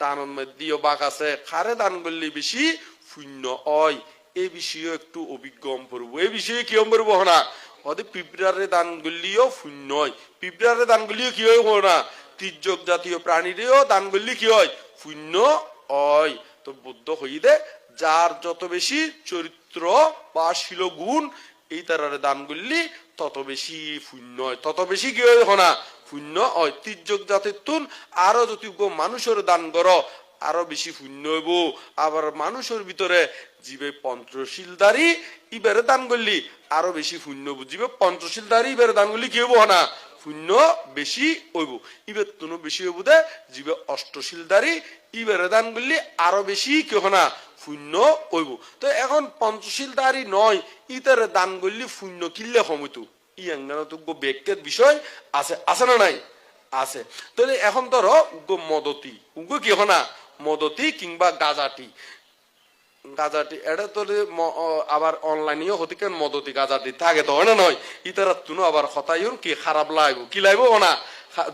দানের মধ্যেও বাঘ আছে, খারে দান করলে বেশি শূন্য হয়। এই বিষয়ে একটু অভিজ্ঞ পড়ব। এই বিষয়ে কি পড়ব না ওদের পিঁপড়ারে দান করলেও শূন্য পিঁপড়ারে দান করলেও কি হয় না তির্যক জাতীয় প্রাণীরেও দান করলে কি হয়? শূন্য হয়। তো বুদ্ধ হই দে, যার যত বেশি চরিত্র বা শিল গুণ এই তারারে দান করলি, তত বেশি শূন্য তত বেশি কি হয় না শূন্য হয় তির্যক জাতির তুন, আরও যদি মানুষের দান করো আরও বেশি শূন্য হইব। আবার মানুষের ভিতরে জীবে পঞ্চশীলদারি, ইবারে দান করলি, আরও বেশি শূন্য জীবে পঞ্চশীলদারি, ইবারে দান করলি কি হইব না? শূন্য বেশি হইব। ইবের তুনো বেশি হইব দে, জীবে অষ্টশীলদারি, ইবারে দান করলি, আরও বেশি কি হব না? শূন্য হইব। তো এখন পঞ্চশীলদারি নয়, ইতারে দান করলি, শূন্য কিনলে সময়তো ই আঙ্গানতজ্ঞ ব্যক্তির বিষয় আছে আছে না নাই? আছে। তাহলে এখন ধরো উগ্র মদতি। উগ্র কি না? মদতি কিংবা গাজাটি। গাজাটি, এটা তো আবার অনলাইনেও হতে কেন মদতি, গাজাটি? থাকে তো না নয় ইতারা তুনো আবার হতাইন কি খারাপ লাগবো কি লাগবো না?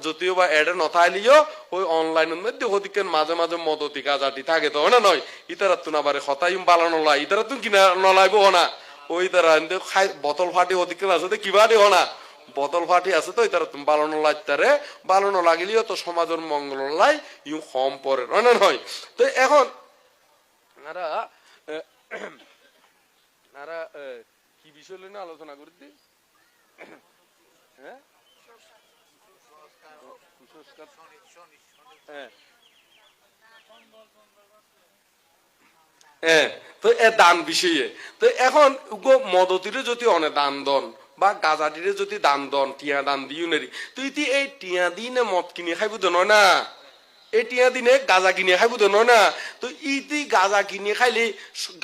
যদিও বা এডে নথাইলিও, ওই অনলাইনের মধ্যে হতে কেন মাঝে মাঝে মদতি, গাজাটি থাকে তো না নয় ইতারা তুন আবার হতাইম বালানো লাই। ইতারা তুন কিনা নলাইবো না? ওই তারা বোতল ফাটি কেন আছে কিবা দিও না। বোতল ফাটি আছে তো তারা তুমি বালানো লাগতারে বালানো লাগিলেও তো সমাজের মঙ্গল লাই ইউ কম পরে হয় না নয় তো এখন আরা এ, কি বিষয় লই না আলোচনা করতে হ্যাঁ কুসংস্কার হ্যাঁ হ্যাঁ তো এ দান বিষয়ে। তো এখন মদতিরে যদি অনে দান দন, বা গাজাটিরে যদি দান দন, টিয়া দান দিও নেরি, তো ইতি এই টিয়া দিনে মদ কিনে খাইব তো নয় না? এই টিয়া দিনে গাজা কিনে খাইব তো নয় না? তো ইতি গাজা কিনে খাইলে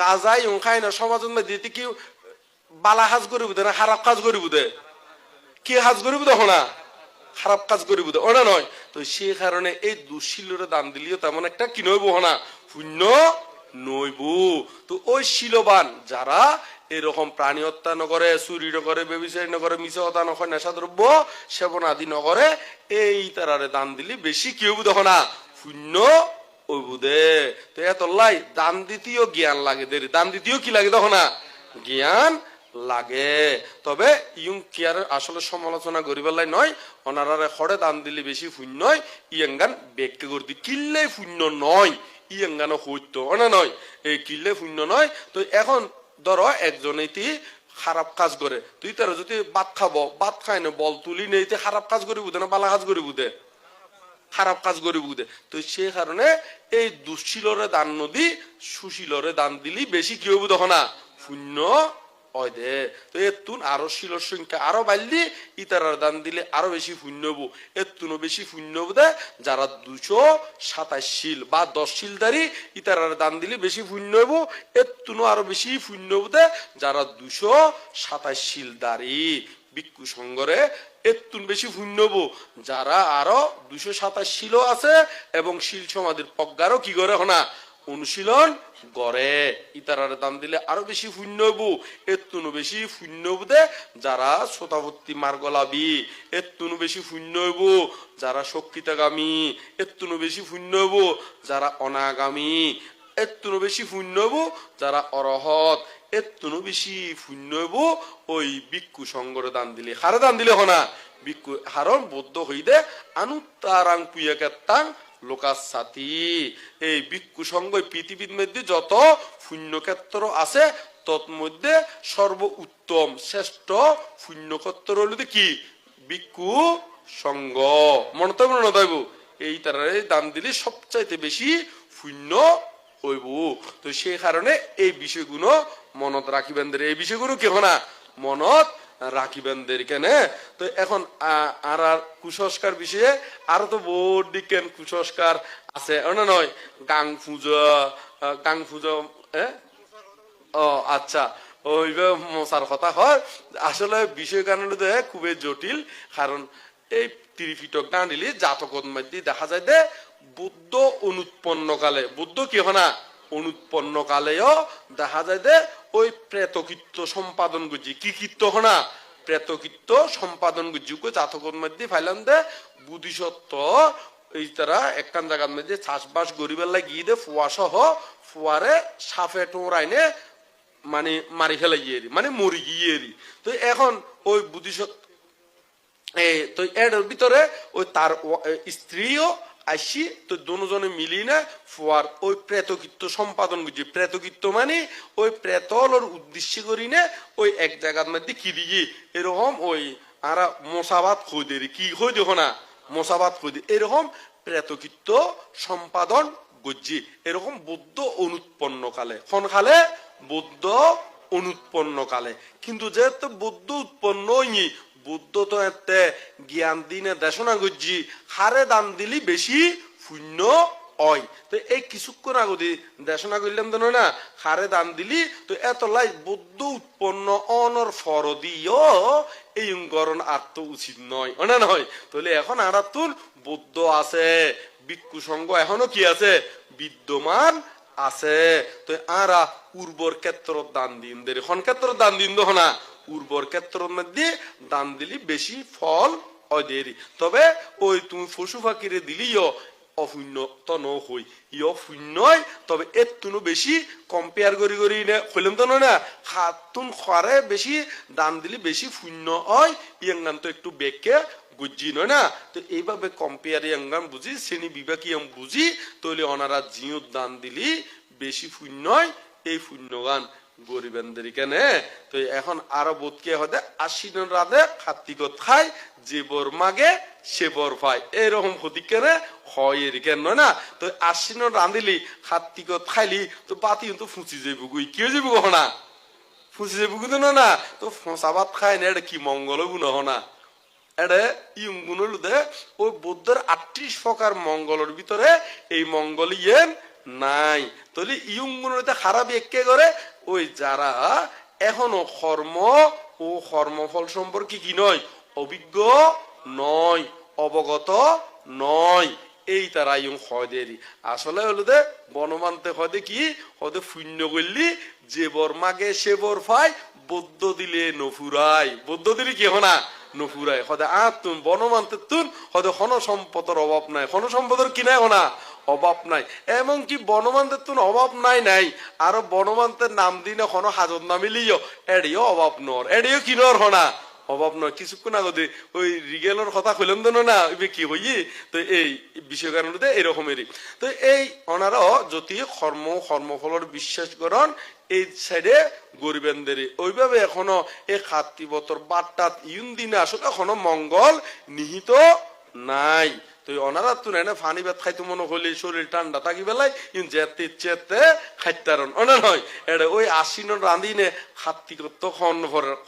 গাজাই খাই না, সমাজের মধ্যে কি বালা হাজ করিব দে না, খারাপ কাজ করিব দে কি হাজ করিব দেখো না খারাপ কাজ করিব দে ওটা নয়। তো সেই কারণে এই দুশিলরে দান দিলেও তেমন একটা কি নইব না শূন্য নইব। তো ওই শিলবান, যারা এরকম প্রাণী হত্যা নকরে, চুরি নকরে মিছে হত্যা নকরে নেশা দ্রব্য সেবন আদি নকরে, এই তারারে দান দিলি বেশি কি হইব দেখো না? শূন্য ওইব দে। তো এত লাই দান দিতেও জ্ঞান লাগে দেরি। দান দিতেও কি লাগে দেখো না? জ্ঞান লাগে। তবে ইউং কেয়ারের আসলে সমালোচনা করিবেলাই নয় ওনারারে খড়ে দান দিলে বেশি শূন্য ইয়ঙ্গান বেগকে করতে কিল্লে শূন্য নয়। ইয়ঙ্গানো হইত। না নয়, এই কিল্লে শূন্য নয়। তো এখন ধরো একজনেতি খারাপ কাজ করে। তুই তারা যদি বাদ খাব বাদ খাই না, বল তুলি নেই খারাপ কাজ করি বুঝে না, বালা কাজ করি বুঝে খারাপ কাজ করি বুঝে তো সেই কারণে এই দুশ্চিলরে দান নদী সুশীলরে দান দিলি বেশি কি হইব তখন না, শূন্য হয় দে। তো এতুন আরও শিলর সংখ্যা আরও বাড়লি দান দিলে আরও বেশি শূন্য হব। এতুনও বেশি দে, যারা দুশো সাতাশ শিল বা দশ শিলদারি, ইতারার দান দিলে বেশি এতুনও আরও বেশি দে, যারা দুশো সাতাশ শিলদারি এতুন বেশি যারা আরও দুশো সাতাশ শিল আছে এবং শিল সমাধির প্রজ্ঞারও কি করে হনা? অনুশীলন গড়ে ইতারার দাম দিলে আরও বেশি শূন্য হব এতুনু বেশি শূন্য দে, যারা শ্রোতাবর্তী মার্গলাবি এতুনু বেশি শূন্য হইব। যারা শক্তিতাগামী এতুনু বেশি শূন্য হইব। যারা অনাগামী এতুনু বেশি শূন্য হইব। যারা অরহত এতুনু বেশি শূন্য হইব। ওই ভিক্ষু সঙ্গরে দান দিলে, হারে দান দিলে হনা, ভিক্ষু হারণ বৌদ্ধ হইদে, আনুত্তারাং পুয়াকেত্তাং লোকাস সাথী এই ভিক্ষু সঙ্গ পৃথিবীর মধ্যে যত পুণ্যক্ষেত্র আছে তৎমধ্যে সর্ব উত্তম শ্রেষ্ঠ পুণ্যক্ষেত্র হলো কি? ভিক্ষু সঙ্গ মনে তো মনে তাইব এই তারারে দান দিলে সবচাইতে বেশি পুণ্য হইব। তো সেই কারণে এই বিষয়গুলো মনত রাখিবেন। এই বিষয়গুলো কেহ না? মনত রাখিবেন দের কেনে তো এখন আর আর কুসংস্কার বিষয়ে আরও তো বহুত দিকেন কুসংস্কার আছে না নয়? গাং আহ, গাং হ্যাঁ ও আচ্ছা। ওইভাবে মশার কথা হয়। আসলে বিষয় কারণে খুবই জটিল কারণ এই ত্রিপিটক দাঁড়িলে জাতকত মধ্যে দেখা যায় যে বুদ্ধ অনুৎপন্ন কালে বুদ্ধ কি হয় না? অনুৎপন্ন কালেও দেখা যায় যে ওই প্রেতকৃত্য সম্পাদন করছি কি কীর্ত হনা? প্রেতকৃত্য সম্পাদন করছি জাতকত মধ্যে ফাইলাম দে, বুদ্ধিসত্ত্ব, এই তারা একখান জায়গার মধ্যে চাষবাস গরিবের লাগিয়ে দে, ফুয়া সহ, ফুয়ারে সাফে টোরাইনে মানে মারি ফেলাই গিয়ে মানে মরি গিয়ে তো এখন ওই বুদ্ধিশক্তি এই তো এর ভিতরে ওই তার স্ত্রীও আসি তো দুজনে মিলি না ফুয়ার ওই প্রেতকৃত্য সম্পাদন করছি প্রেতকৃত্য মানে ওই প্রেতলর উদ্দেশ্য করি না, ওই এক জায়গার মধ্যে কি দিয়ে এরকম ওই আর মশাবাদ খোঁজে কি খোঁজ না? মশাবাদ খোঁজে এরকম প্রেতকৃত্য সম্পাদন গজ্জি এরকম বৌদ্ধ অনুৎপন্ন কালে। কোন কালে? বৌদ্ধ অনুৎপন্ন কালে। কিন্তু যেহেতু বৌদ্ধ উৎপন্ন বুদ্ধ তো এতে জ্ঞান দিনে দেশনা গজ্জি, হারে দান দিলি বেশি শূন্য এই কিছুক্ষণ দেশনা করলাম তো না? হারে দান দিলি, তো এত লাই বুদ্ধ উৎপন্ন অনর এই আর তো উচিত নয় নয়। তাহলে এখন আর তুন বুদ্ধ আছে ভিক্ষু সংঘ এখনও কি আছে? বিদ্যমান আছে। তো আরা উর্বর ক্ষেত্র দান দিন দেরি। ক্ষেত্র দান দিন দো না উর্বর ক্ষেত্রের মধ্যে দান দিলি বেশি ফল হয় দেরি তবে ওই তুমি পশু পাখিরে দিলিও অশূন্য তো ন হই। ইয় শূন্যই তবে এর তুনো বেশি কম্পেয়ার করি করি নে হইলাম তো না হাত তুন খরে বেশি দান দিলি বেশি শূন্য হয়, ইয়াঙ্গান তো একটু বেগকে গুজি নয় না। তো এইভাবে কম্পেয়ার ইয়াঙ্গান বুঝি, শ্রেণি বিভাগ বুঝি তৈলে অনারা জিও দান দিলি বেশি শূন্যই এই শূন্যগান এখন মাগে হয় না? রাঁধিলি কার্তিকত খাইলি, তো বাতি কিন্তু ফুঁচি যাইব গুই কি যাইব না ফুঁচি যাইব কিন্তু না? তো ফসাবাত খাই না এটা কি মঙ্গল গুণ না গুণলুদে ওই বৌদ্ধের আটত্রিশ প্রকার মঙ্গলের ভিতরে এই মঙ্গল ইয়েন নাই। তাহলে ইউং গুণতে খারাপ একে করে, ওই যারা এখনও কর্ম, ও কর্মফল সম্পর্কে কি নয়? অভিজ্ঞ নয়, অবগত নয়। এই তারা ইউং হয় দেরি আসলে হলো দে বনমান্তে হদে কি? হদে শূন্য করলি, যে বর মাগে সে বর পায় বৌদ্ধ দিলে নফুরাই বৌদ্ধ দিলে কি হনা? নফুরাই হদে আ তুন বনমান্তে তুন হদে হন সম্পদের অভাব নাই। হন সম্পদের কি নাই হনা? অভাব নাই। এমনকি বনমান্তের তুন অভাব নাই নাই। আরও বনমান্তের নাম দিনে হন হাজত নামিলিও এডিও অভাব নর। এডিও কি নর হনা? অভাব নয়। কিছুক্ষণ আগতে ওই রিগেলের কথা কইলাম তো না কি হই তো এই বিষয় কারণে এরকমেরই। তো এই ওনারা যদি কর্ম, কর্মফলের বিশ্বাস করেন এই সাইডে গরিবেন্দের ওইভাবে এখনও এই খাতি বতর বাট্টাত ইউন দিনে আসলে এখনও মঙ্গল নিহিত নাই। তো অনারা তো এনে ফানি ভাত খাইতে মনে হলে শরীর ঠান্ডা থাকি বেলায়, ইন যেতে ইচ্ছেতে খাইতারন। অনা নয় এটা ওই আশ্বিন রাঁধিনে খাত্তি করতে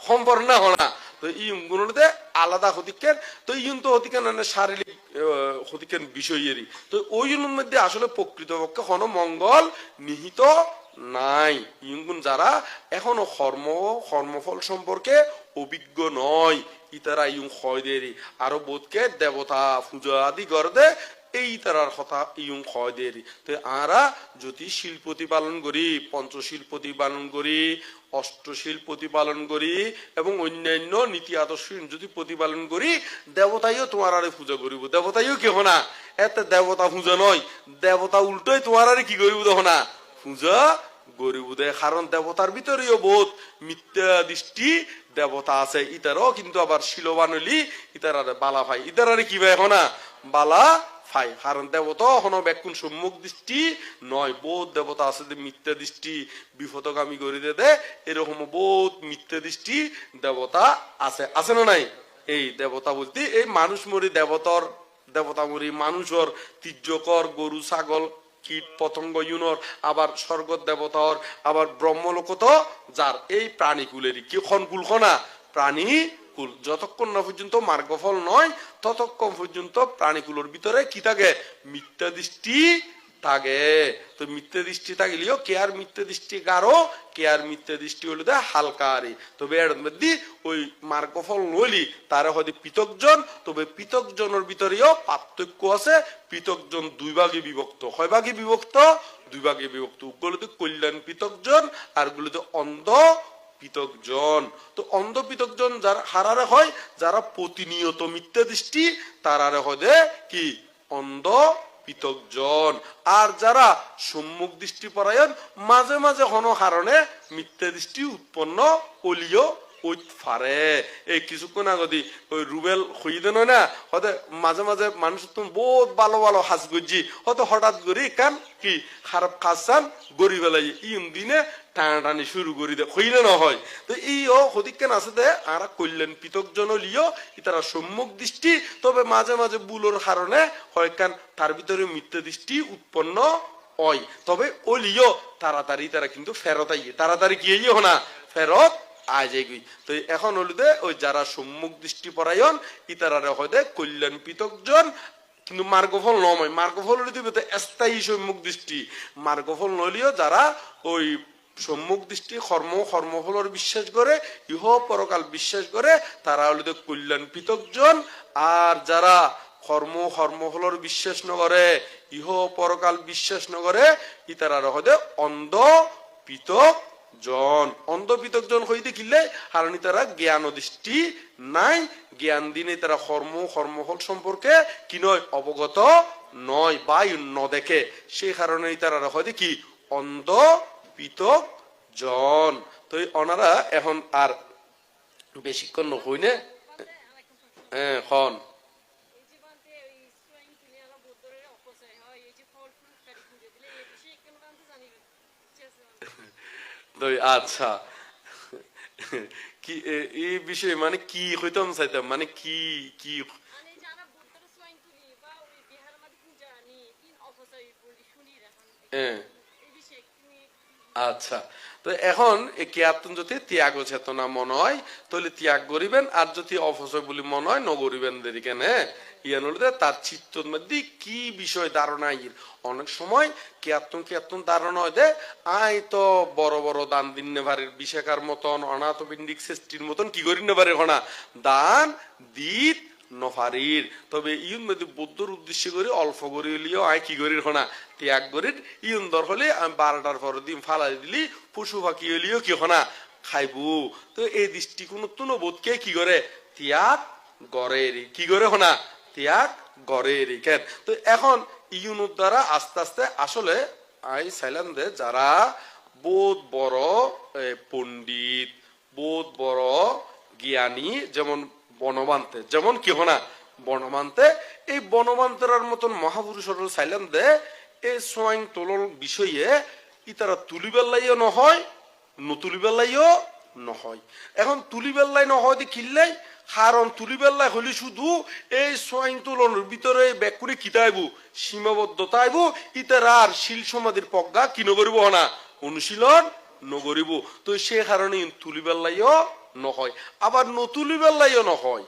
সম্পর না হনা। তো ইউন গুণতে আলাদা হতিকেন, তো ইউন তো হতিকেন মানে শারীরিক হতিকেন বিষয়েরই। তো ওই মধ্যে আসলে প্রকৃতপক্ষে হন মঙ্গল নিহিত নাই। ইউন যারা এখনও কর্ম, কর্মফল সম্পর্কে অভিজ্ঞ নয়। ইতারা ইউং হয় দেরি। আরও বোধকে দেবতা পূজা আদি গরদে, এই তারার কথা ইউং হয় দেরি। তো আরা যদি শিল প্রতিপালন করি পঞ্চশীল প্রতিপালন করি অষ্টশীল প্রতিপালন করি, এবং অন্যান্য নীতি আদর্শ যদি প্রতিপালন করি, দেবতাইও তোমার আরে পূজা করিব। দেবতাইও কেহ না। এতে দেবতা পূজা নয়। দেবতা উল্টোই তোমার আরে কি করিব দেখো না। পূজা গরিব দেয় কারণ দেবতার ভিতরেও বোধ মিথ্যা দৃষ্টি দেবতা আছে। ইতারও কিন্তু আবার শিলবান ইতার বালা ভাই। ইতার আরে কি ভাই না বালা ফাই কারণ দেবতা হন ব্যাকুণ সম্মুখ দৃষ্টি নয়। বোধ দেবতা আছে যে মিথ্যা দৃষ্টি বিপদগামী করে দে এরকম বোধ মিথ্যা দৃষ্টি দেবতা আছে। আছে না নাই? এই দেবতা বলতে এই মানুষ মরি দেবতার, দেবতা মরি মানুষর তির্যকর গরু, ছাগল কীট পতঙ্গ ইউনর, আবার স্বর্গ দেবতার আবার ব্রহ্মলোকত, যার এই প্রাণীকুলেরই কি খন কুলখনা প্রাণী কুল। যতক্ষণ না পর্যন্ত মার্গফল নয়, ততক্ষণ পর্যন্ত প্রাণীকুলোর ভিতরে কি থাকে? মিথ্যা দৃষ্টি থাকে তো মিথ্যা দৃষ্টি থাকলেও কে আর মিথ্যা দৃষ্টি গাঢ় কে আর মিথ্যা দৃষ্টি হলো দে হালকা আরে তবে এর মধ্যে ওই মার্গফল নইলি তারা হয়তো পৃথকজন, তবে পৃথকজনের ভিতরেও পার্থক্য আছে। পৃথকজন দুই ভাগে বিভক্ত। হয় ভাগে বিভক্ত? দুই ভাগে বিভক্ত। ওগুলোতে কল্যাণ পৃথকজন, আর গুলোতে অন্ধ পৃথকজন। তো অন্ধ পৃথকজন যারা হারারে হয়, যারা প্রতিনিয়ত মিথ্যা দৃষ্টি, তারারে হয় কি? অন্ধ পিতকজন আর যারা সম্মুখ দৃষ্টি পরায়ণ মাঝে মাঝে হন কারণে মিথ্যা দৃষ্টি উৎপন্ন কলিও ফারে, এই কিছুক্ষণ আগদি ওই রুবেল না হতে মাঝে মাঝে মানুষ তুমি বহুত ভালো ভালো গজি, হয়তো হঠাৎ করে কান কি খারাপ গড়ি বেলাই ইম দিনে শুরু করি দে হইলে তো এই ও আছে দে, আর কল্যাণ পিতক জন লিও তারা সম্মুখ দৃষ্টি, তবে মাঝে মাঝে বুলোর কারণে হয় কান তার ভিতরে মিথ্যা দৃষ্টি উৎপন্ন হয়। তবে ওলিও তাড়াতাড়ি, তারা কিন্তু ফেরত আইয়ে, তাড়াতাড়ি কি না, ফেরত আজ এগুই। তো এখন হলো দে, ওই যারা সম্মুখ দৃষ্টি পরায়ণ, ইতারারে হয় দে, কল্যাণ পিতকজন কিন্তু মার্গফল নয়। মার্গফল হলে দিবে তো স্থায়ী সম্মুখ দৃষ্টি। মার্গফল নলিও যারা ওই সম্মুখ দৃষ্টি কর্ম, কর্মফলর বিশ্বাস করে, ইহ পরকাল বিশ্বাস করে, তারা হলো দে কল্যাণ পিতকজন আর যারা কর্ম, কর্মফলর বিশ্বাস নগরে, ইহ পরকাল বিশ্বাস নগরে ইতারা রহদে অন্ধ পিতক জন অন্ধ পিতক জন হইতে কিনলে কারণ তারা জ্ঞান দৃষ্টি নাই। জ্ঞান দিনে তারা কর্ম, কর্মফল সম্পর্কে কি নয়? অবগত নয় বা ন দেখে সেই কারণে তারা হয়তো কি অন্ধ পিতক জন। তো ওনারা এখন আর বেশিক্ষণ নহইনে হ্যাঁ খন এই যে বলতে ওই সোয়াইন কিনে আলা বোতলের অপচয় হয় এই যে ফল ফ্রুট কাটি খুঁজে দিলে এই বিষয়ে কেন জানতে জানিবেন তো আচ্ছা। কি এই বিষয়ে মানে কি হইতাম চাইতাম? মানে কি কি? মানে হ্যাঁ। আচ্ছা। তো এখন কেয়াতন যদি ত্যাগ চেতনা মনে হয়, তাহলে ত্যাগ করিবেন, আর যদি অপচয় বলি মনে হয় নগরিবেন দেরি কেন ইয়ান হলে তার চিত্তর মধ্যে কি বিষয় ধারণা ইর অনেক সময় কেয়াতন কেয়াতন ধারণা হয় দে আই তো বড় বড় দান দিন নেভারের বিশাখার মতন, অনাথ পিণ্ডিক সৃষ্টির মতন কি করি নেভারে হনা? দান, দিত নফারির। তবে ইউন মধ্যে বৌদ্ধর উদ্দেশ্য করে, অল্প করে হলিও আয় কি করির হনা? ত্যাগ করির ইউন দর হলে আমি বারোটার পর দিন ফালাই দিলি, পশু পাখি হলিও কি হনা? খাইবু। তো এই দৃষ্টিকোণ তো বোধকে কি করে? ত্যাগ গড়ের কি করে হনা? ত্যাগ গড়ের কেন? তো এখন ইউনুর দ্বারা আস্তে আস্তে আসলে আই যে যারা বোধ বড় পণ্ডিত, বোধ বড় জ্ঞানী, যেমন বনবান্তে। যেমন কি হনা বনবান্তে, এই বনবান্তরার মতন মহাপুরুষের চাইলেন দে এই সোয়াইং তোলর বিষয়ে ইতারা তুলিবেলাইও নহয় নতুলিবেলাইও নহয়। এখন তুলিবেল্লাই নহয় দি কিনলাই কারণ তুলিবেল্লাই হলে শুধু এই সোয়াইং তোলনের ভিতরে ব্যাক করে কিতাইব সীমাবদ্ধতা আইব ইতারা আর শিল সমাধির পজ্ঞা কি নগরিব না? অনুশীলন নগরিব তো সে কারণে তুলিবেল্লাইও নহয়। আবার নতুলিবেল্লাইও নহয়।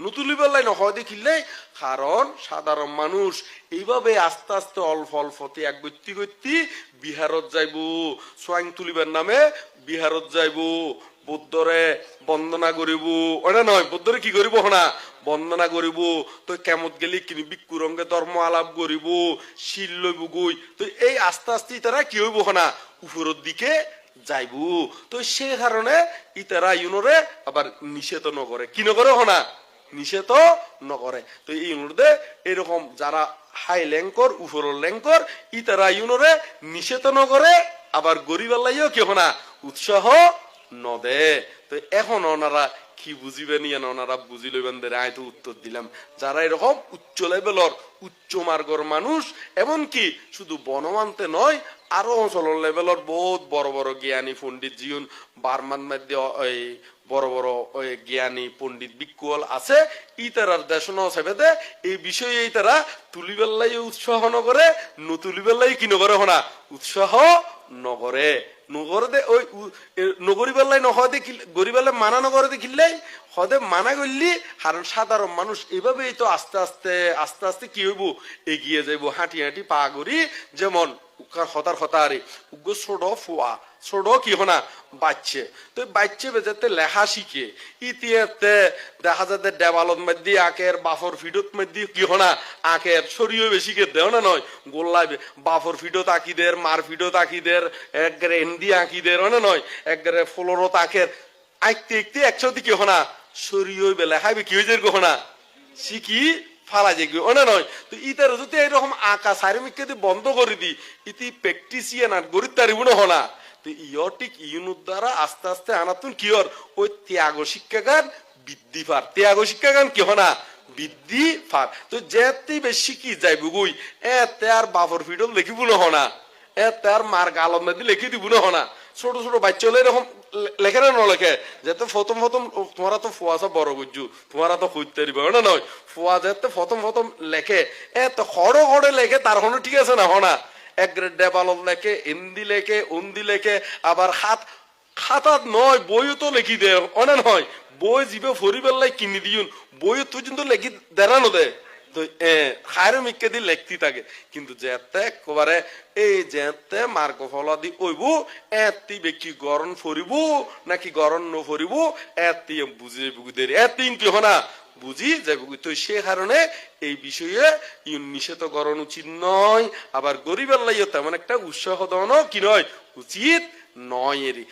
নতুলি বেলায় নহয় দেখিলে কারণ সাধারণ মানুষ এইভাবে আস্তে আস্তে অল্প অল্প ত্যাগ করতে করতে বিহারত যাইব। সোয়াইং তুলিবার নামে বিহারত যাইব। বুদ্ধরে বন্দনা করিব ওটা নয় বুদ্ধরে কি করিব না বন্দনা করিব তো কেমত গেলি কিনি বিক্ষু রঙে ধর্ম আলাপ করিব শিল লইব গই তো এই আস্তে আস্তে তারা কি হইব না উপরের দিকে যাইব। তো সে কারণে ইতারা ইউনরে আবার নিষেধ নকরে কি নকরে হনা? নিষেধ নকরে তো এই অনুরোধে এরকম যারা হাই ল্যাঙ্কর উপর ল্যাঙ্কর ইতারা ইউনরে নিষেধ নকরে আবার গরিবাল্লাইও কেহ না উৎসাহ নদে। তো এখন ওনারা কি বুঝিবেন, ইয়ান ওনারা বুঝি লইবেন দে আয় তো উত্তর দিলাম। যারা এরকম উচ্চ লেভেলর উচ্চ মার্গর মানুষ, এমনকি শুধু বনমানতে নয় আরও অঞ্চলের লেভেলর বহুত বড় বড় জ্ঞানী পণ্ডিত জীবন বারমান মধ্যে ওই বড় বড় জ্ঞানী পণ্ডিত বিকুয়াল আছে। ই তারার দেশনা সেবেদে এই বিষয়ে এই তারা তুলিবেল্লাই উৎসাহ নগরে নতুলিবেল্লাই কি নগরে হনা উৎসাহ নগরে নগরে দে, ওই নগরী নহদে গরিব মানা নগরে দেখিলেই হদে মানা করলি সাধারণ মানুষ এইভাবেই তো আস্তে আস্তে আস্তে আস্তে কি হইব? এগিয়ে যাইব, হাঁটি হাঁটি পা করি যেমন উকার হতার হতারে উগ্র ছোট ফুয়া ছোট কি হনা? বাচ্চে। তো বাচ্চে বেজাতে লেখা শিখে। ইতিহাতে দেখা যাতে দেওয়ালত মধ্যে আঁকের বাফর ফিডত মধ্যে কি হনা? আঁকের সরিয়ে বেশি কে দেও না নয়। গোল্লাই বাফর ফিডত আঁকি দের মার ফিডত আঁকি দের একবারে এন্ডি আঁকি দের না নয়। একবারে ফ্লোরত আঁকের আঁকতে আঁকতে একসাথে কি হনা? সরিয়ে বেলা হাইবে কি হয়েছে গহনা শিখি ফালা যে অনে নয় তো ইতার যদি এরকম আঁকা সারিমিককে দি বন্ধ করে দি, ইতি প্র্যাকটিসিয়ান আর গরিব তারিব না হনা তো ইয়টিক ইউনুর দ্বারা আস্তে আস্তে আনাতুন কি হর ওই ত্যাগ শিক্ষাগান, বৃদ্ধি পার ত্যাগ শিক্ষাগান কি হনা বৃদ্ধি পার তো যেতে বেশি কি যাইব গুই এতে আর বাবর ফিডল দেখিব না হনা এতে আর মার গালম দি লিখি দিব না হনা ছোট ছোট বাচ্চা হলে এরকম লেখে না নলেখে যাতে প্রথম প্রথম তোমারা তো ফুয়াশা বড় গুজু তোমারা তো খুঁজতে দিবে না নয় ফুয়া যাতে প্রথম প্রথম লেখে, এ তো খড়ো খড়ে লেখে, তার হনো ঠিক আছে না, হনা? এক গ্রেড ডেবালত লেখে, হিন্দি লেখে, উন্দি লেখে, আবার হাত খাতাত নয় বইও তো লেখি দে অনে নয় বই জিবে ফরিবেল লাই কিনি দিউন, বইও তুই কিন্তু লেখি দেরানো দে তো, এ খায়ের মিকে দি লেখতি থাকে কিন্তু যেতে এই যেতে মার্গ এতি বেকি নাকি নফরিব এতি বুঝে এতি কি হনা, বুঝি যে তো সে কারণে এই বিষয়ে নিষেধ করণ উচিত নয়, আবার গরিবের লাইও তেমন একটা উৎসাহ দেওয়ানো কি নয়, উচিত নয় এরই